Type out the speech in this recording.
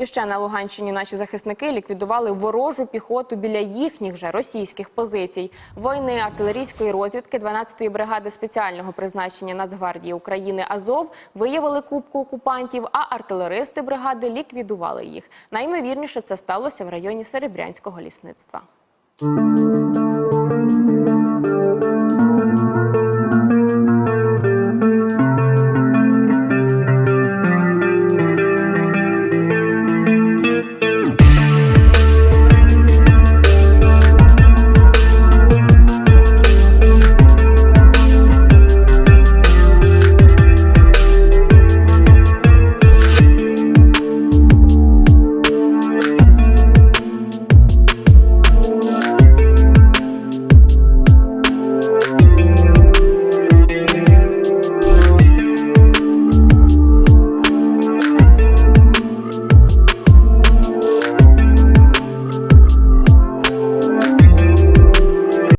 І ще на Луганщині наші захисники ліквідували ворожу піхоту біля їхніх же російських позицій. Воїни артилерійської розвідки 12-ї бригади спеціального призначення Нацгвардії України Азов виявили кубку окупантів, а артилеристи бригади ліквідували їх. Найімовірніше це сталося в районі Серебрянського лісництва.